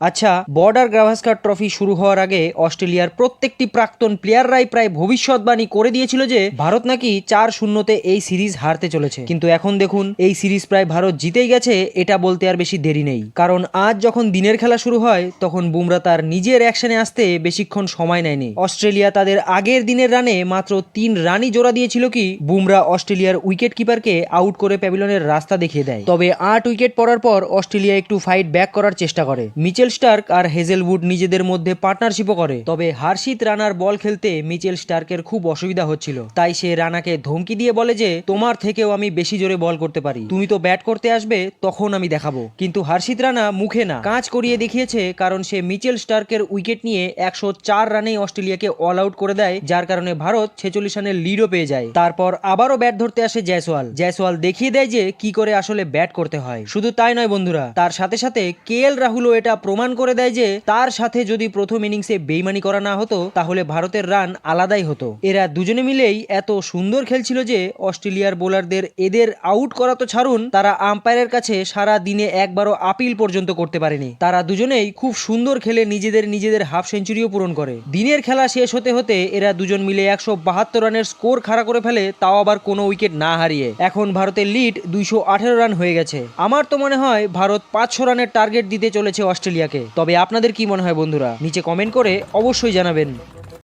আচ্ছা border Gavaskar trophy শুরু হওয়ার আগে অস্ট্রেলিয়ার প্রত্যেকটি প্রাক্তন প্লেয়াররাই প্রায় ভবিষ্যৎবাণী করে দিয়েছিল যে ভারত নাকি চার শূন্যতে এই সিরিজ হারতে চলেছে। কিন্তু এখন দেখুন, এই সিরিজ প্রায় ভারত জিতেই গেছে, এটা বলতে আর বেশি দেরি নেই। কারণ আজ যখন দিনের খেলা শুরু হয়, তখন বুমরা তার নিজের অ্যাকশনে আসতে বেশিক্ষণ সময় নেয়নি। অস্ট্রেলিয়া তাদের আগের দিনের রানে মাত্র তিন রানই জোড়া দিয়েছিল কি, বুমরা অস্ট্রেলিয়ার উইকেট কিপারকে আউট করে প্যাভিলনের রাস্তা দেখিয়ে দেয়। তবে আট উইকেট পড়ার পর অস্ট্রেলিয়া একটু ফাইট ব্যাক করার চেষ্টা করে। মিচেল স্টার্ক আর হেজেলউড নিজেদের মধ্যে পার্টনারশিপও করে। তবে হার্ষিত রানার বল খেলতে মিচেল স্টার্কের খুব অসুবিধা হচ্ছিল। তাই সে রানাকে ধমকি দিয়ে বলে যে, তোমার থেকেও আমি বেশি জোরে বল করতে পারি। তুমি তো ব্যাট করতে আসবে, তখন আমি দেখাবো। কিন্তু হার্ষিত রানা মুখে না। কাজ করিয়ে দেখিয়েছে, কারণ সে মিচেল স্টার্কের উইকেট নিয়ে একশো চার রানেই অস্ট্রেলিয়াকে অল আউট করে দেয়, যার কারণে ভারত ছেচল্লিশ রানের লিডও পেয়ে যায়। তারপর আবারও ব্যাট ধরতে আসে জয়সওয়াল। জয়সওয়াল দেখিয়ে দেয় যে, কি করে আসলে ব্যাট করতে হয়। শুধু তাই নয় বন্ধুরা, তার সাথে সাথে কে এল রাহুলও এটা প্রমাণ করে দেয় যে তার সাথে যদি প্রথম ইনিংসে বেইমানি করা না হতো, তাহলে ভারতের রান আলাদাই হতো। এরা দুজনে মিলেই এত সুন্দর খেলছিল যে অস্ট্রেলিয়ার বোলারদের এদের আউট করা তো ছাড়ুন, তারা আম্পায়ারের কাছে সারা দিনে একবারও আপিল পর্যন্ত করতে পারেনি। তারা দুজনেই খুব সুন্দর খেলে নিজেদের নিজেদের হাফ সেঞ্চুরিও পূরণ করে। দিনের খেলা শেষ হতে হতে এরা দুজন মিলে একশো বাহাত্তর রানের স্কোর খাড়া করে ফেলে, তাও আবার কোনো উইকেট না হারিয়ে। এখন ভারতের লিড দুইশো আঠেরো রান হয়ে গেছে। আমার তো মনে হয় ভারত পাঁচশো রানের টার্গেট দিতে চলেছে অস্ট্রেলিয়াকে তবে আপনাদের কি মনে হয় বন্ধুরা? নিচে কমেন্ট করে অবশ্যই জানাবেন।